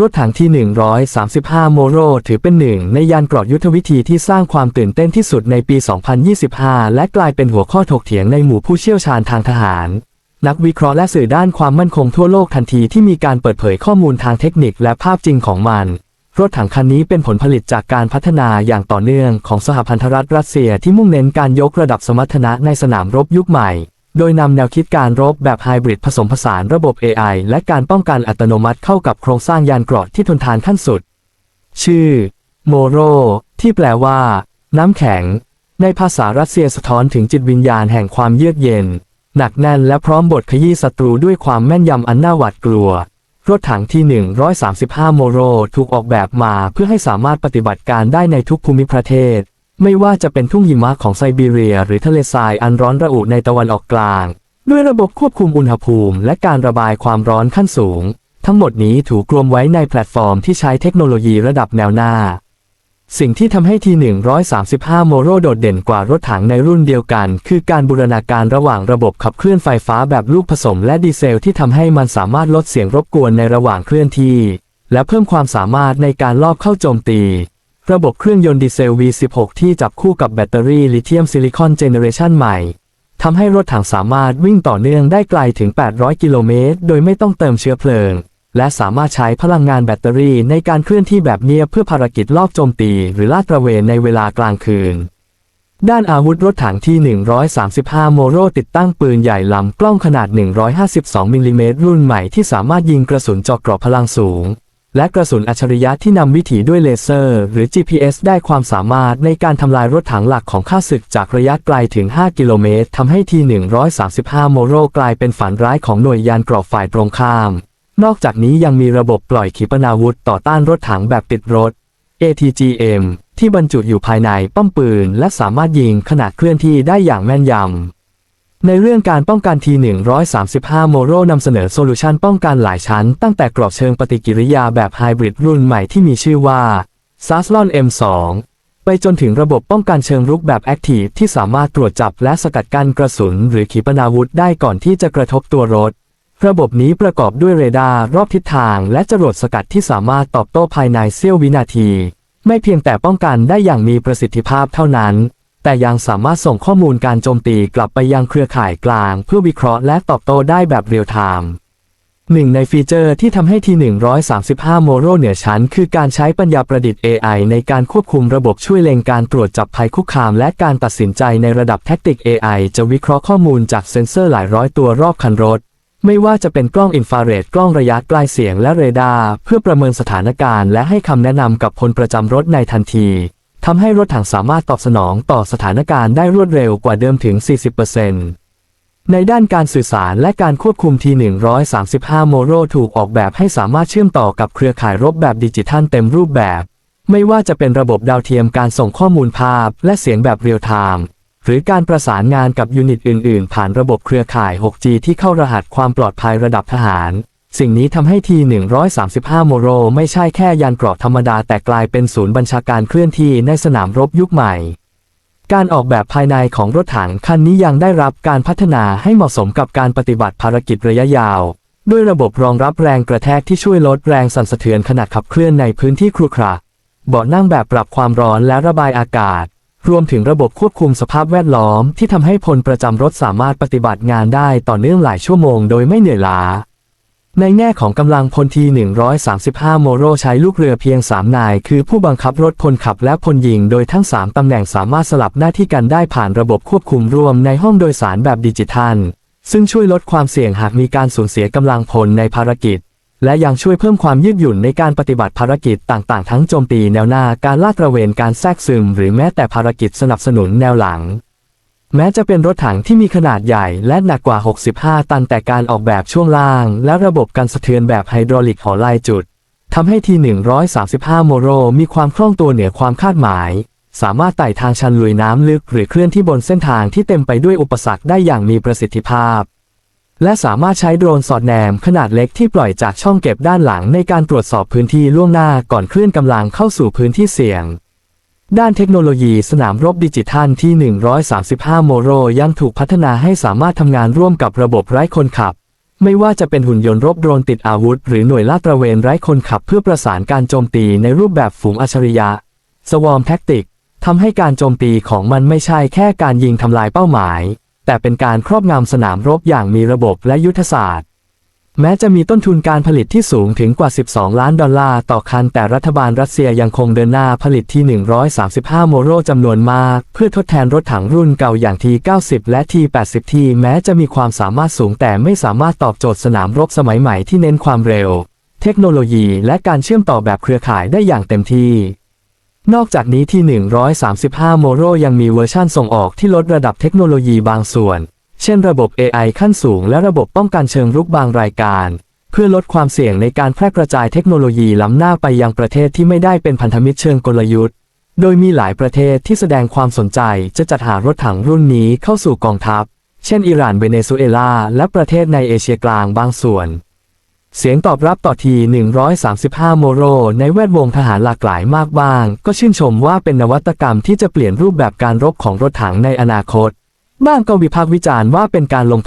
รถถังที่ 135 โมโร ถือเป็นหนึ่งในยานเกราะยุทธวิธีที่สร้างความตื่นเต้นที่สุดในปี 2025 และกลายเป็นหัวข้อถกเถียงในหมู่ผู้เชี่ยวชาญทางทหาร นักวิเคราะห์และสื่อด้านความมั่นคงทั่วโลกทันทีที่มีการเปิดเผยข้อมูลทางเทคนิคและภาพจริงของมัน รถถังคันนี้เป็นผลผลิตจากการพัฒนาอย่างต่อเนื่องของสหพันธรัฐรัสเซียที่มุ่งเน้นการยกระดับสมรรถนะในสนามรบยุคใหม่ โดยนำแนวคิดการรบแบบไฮบริดผสมผสานระบบ AI และการป้องกันอัตโนมัติเข้ากับโครงสร้างยานเกราะที่ทนทานขั้นสุด ชื่อ โมโร ที่แปลว่า น้ำแข็ง ในภาษารัสเซียสะท้อนถึงจิตวิญญาณแห่งความเยือกเย็น หนักแน่นและพร้อมบทขยี้ศัตรูด้วยความแม่นยำอันน่าหวาดกลัว รถถังที่ 135 โมโร ถูกออกแบบมาเพื่อให้สามารถปฏิบัติการได้ในทุกภูมิประเทศ ไม่ว่าจะเป็นทุ่งหิมะของไซบีเรีย หรือทะเลทรายอันร้อนระอุในตะวันออกกลาง ด้วยระบบควบคุมอุณหภูมิ และการระบายความร้อนขั้นสูง ทั้งหมดนี้ถูกรวมไว้ในแพลตฟอร์มที่ใช้เทคโนโลยีระดับแนวหน้า สิ่งที่ทำให้ที 135 โมโรโดดเด่นกว่ารถถังในรุ่นเดียวกัน คือการบูรณาการระหว่างระบบขับเคลื่อนไฟฟ้าแบบลูกผสมและดีเซลที่ทำให้มันสามารถลดเสียงรบกวนในระหว่างเคลื่อนที่ และเพิ่มความสามารถในการลอบเข้าโจมตี ระบบเครื่องยนต์ดีเซล V16 ที่จับคู่กับแบตเตอรี่ลิเธียมซิลิคอนเจเนเรชันใหม่ทำให้รถถังสามารถวิ่งต่อเนื่องได้ไกลถึง 800 กิโลเมตร โดยไม่ต้องเติมเชื้อเพลิง และสามารถใช้พลังงานแบตเตอรี่ในการเคลื่อนที่แบบเนียบเพื่อภารกิจลอบโจมตี หรือลาดตระเวนในเวลากลางคืน ด้านอาวุธรถถังที่ 135 โมโรติดตั้งปืนใหญ่ลำกล้องขนาด 152 มิลลิเมตรรุ่นใหม่ที่สามารถยิงกระสุนเจอกกรอบพลังสูง และกระสุนอัจฉริยะที่นำวิถีด้วยเลเซอร์ หรือ GPS ได้ความสามารถในการทำลายรถถังหลักของข้าศึกจากระยะไกลถึง 5 กิโลเมตรทำให้ที 135 โมโรกลายเป็นฝันร้ายของหน่วยยานกรอบฝ่ายตรงข้าม นอกจากนี้ยังมีระบบปล่อยขีปนาวุธต่อต้านรถถังแบบติดรถ ATGM ที่บรรจุอยู่ภายในป้อมปืน และสามารถยิงขนาดเคลื่อนที่ได้อย่างแม่นยำ ในเรื่องการป้องกันที 135 โมโรนำเสนอโซลูชันป้องกันหลายชั้น ตั้งแต่กรอบเชิงปฏิกิริยาแบบไฮบริดรุ่นใหม่ที่มีชื่อว่า s a s l o n M2 ไปจนถึงระบบป้องกันเชิงรุกแบบแอคทีฟที่สามารถตรวจจับและสกัดกั้นกระสุน หรือขีปนาวุธได้ก่อนที่จะกระทบตัวรถ ระบบนี้ประกอบด้วยเรดาร์รอบทิศทาง และจรวดสกัดที่สามารถตอบโต้ภายในเสี้ยววินาที ไม่เพียงแต่ป้องกันได้อย่างมีประสิทธิภาพเท่านั้น แต่ยังสามารถส่งข้อมูลการโจมตีกลับไปยังเครือข่ายกลาง เพื่อวิเคราะห์และตอบโต้ได้แบบเรียลไทม์หนึ่งในฟีเจอร์ที่ทำให้ที 135 โมโรเหนือชั้น คือการใช้ปัญญาประดิษฐ์ AI ในการควบคุมระบบช่วยเล็งการตรวจจับภัยคุกคาม และการตัดสินใจในระดับแท็กติก AI จะวิเคราะห์ข้อมูลจากเซ็นเซอร์หลายร้อยตัวรอบคันรถ ไม่ว่าจะเป็นกล้องอินฟราเรดกล้องระยะใกล้เสียงและเรดาร์เพื่อประเมินสถานการณ์และให้คำแนะนำกับพลประจำรถในทันที ทำให้รถถังสามารถตอบสนองต่อสถานการณ์ได้รวดเร็วกว่าเดิมถึง 40%ในด้านการสื่อสารและการควบคุมที 135 โมโรถูกออกแบบให้สามารถเชื่อมต่อกับเครือข่ายรบแบบดิจิทัลเต็มรูปแบบ ไม่ว่าจะเป็นระบบดาวเทียมการส่งข้อมูลภาพและเสียงแบบเรียลไทม์หรือการประสานงานกับยูนิตอื่น ๆ ผ่านระบบเครือข่าย 6G ที่เข้ารหัสความปลอดภัยระดับทหาร สิ่งนี้ทำให้ที 135 โมโร ไม่ใช่แค่ยานเกราะธรรมดาแต่กลายเป็นศูนย์บัญชาการเคลื่อนที่ในสนามรบยุคใหม่ การออกแบบภายในของรถถังคันนี้ยังได้รับการพัฒนาให้เหมาะสมกับการปฏิบัติภารกิจระยะยาว ด้วยระบบรองรับแรงกระแทกที่ช่วยลดแรงสั่นสะเทือนขณะขับเคลื่อนในพื้นที่ครุขระเบาะนั่งแบบปรับความร้อนและระบายอากาศ รวมถึงระบบควบคุมสภาพแวดล้อมที่ทำให้พลประจำรถสามารถปฏิบัติงานได้ต่อเนื่องหลายชั่วโมงโดยไม่เหนื่อยล้า ในแง่ของกำลังพลที 135 โมโรใช้ลูกเรือเพียง 3 นาย คือผู้บังคับรถพลขับและพลยิง โดยทั้ง 3 ตำแหน่งสามารถสลับหน้าที่กันได้ผ่านระบบควบคุมรวมในห้องโดยสารแบบดิจิทัล ซึ่งช่วยลดความเสี่ยงหากมีการสูญเสียกำลังพลในภารกิจ และยังช่วยเพิ่มความยืดหยุ่นในการปฏิบัติภารกิจต่างๆ ทั้งโจมตีแนวหน้าการลาดตระเวนการแทรกซึม หรือแม้แต่ภารกิจสนับสนุนแนวหลัง แม้จะเป็นรถถังที่มีขนาดใหญ่และหนักกว่า 65 ตันแต่การออกแบบช่วงล่าง และระบบการสะเทือนแบบไฮดรอลิกหอลายจุดทำให้ที 135 โมโรมีความคล่องตัวเหนือความคาดหมาย สามารถไต่ทางชันลุยน้ำลึกหรือเคลื่อนที่บนเส้นทางที่เต็มไปด้วยอุปสรรคได้อย่างมีประสิทธิภาพ และสามารถใช้โดรนสอดแนมขนาดเล็กที่ปล่อยจากช่องเก็บด้านหลังในการตรวจสอบพื้นที่ล่วงหน้าก่อนเคลื่อนกำลังเข้าสู่พื้นที่เสี่ยง ด้านเทคโนโลยีสนามรบดิจิทัลที่ 135 โมโรยังถูกพัฒนาให้สามารถทำงานร่วมกับระบบไร้คนขับ ไม่ว่าจะเป็นหุ่นยนต์รบโดรนติดอาวุธ หรือหน่วยลาดตระเวนไร้คนขับเพื่อประสานการโจมตีในรูปแบบฝูงอัจฉริยะสวอมแท็กติกทำให้การโจมตีของมันไม่ใช่แค่การยิงทำลายเป้าหมาย แต่เป็นการครอบงำสนามรบอย่างมีระบบและยุทธศาสตร์ แม้จะมีต้นทุนการผลิตที่สูงถึงกว่า 12 ล้านดอลลาร์ต่อคัน แต่รัฐบาลรัสเซียยังคงเดินหน้าผลิตที่ 135 โมโรจำนวนมาก เพื่อทดแทนรถถังรุ่นเก่าอย่าง T90 และ T80 ที่แม้จะมีความสามารถสูงแต่ไม่สามารถตอบโจทย์สนามรบสมัยใหม่ที่เน้นความเร็ว เทคโนโลยีและการเชื่อมต่อแบบเครือข่ายได้อย่างเต็มที่ นอกจากนี้ที่ 135 โมโรยังมีเวอร์ชั่นส่งออกที่ลดระดับเทคโนโลยีบางส่วน เช่นระบบ AI ขั้นสูง และระบบป้องกันเชิงรุกบางรายการ เพื่อลดความเสี่ยงในการแพร่กระจายเทคโนโลยีล้ำหน้าไปยังประเทศที่ไม่ได้เป็นพันธมิตรเชิงกลยุทธ์ โดยมีหลายประเทศที่แสดงความสนใจจะจัดหารถถังรุ่นนี้เข้าสู่กองทัพ เช่นอิหร่านเวเนซุเอลา และประเทศในเอเชียกลางบางส่วน เสียงตอบรับต่อที 135 โมโร ในแวดวงทหารหลากหลายมากบ้าง ก็ชื่นชมว่าเป็นนวัตกรรมที่จะเปลี่ยนรูปแบบการรบของรถถังในอนาคต บ้างก็วิพากษ์วิจารณ์ว่าเป็นการลงทุน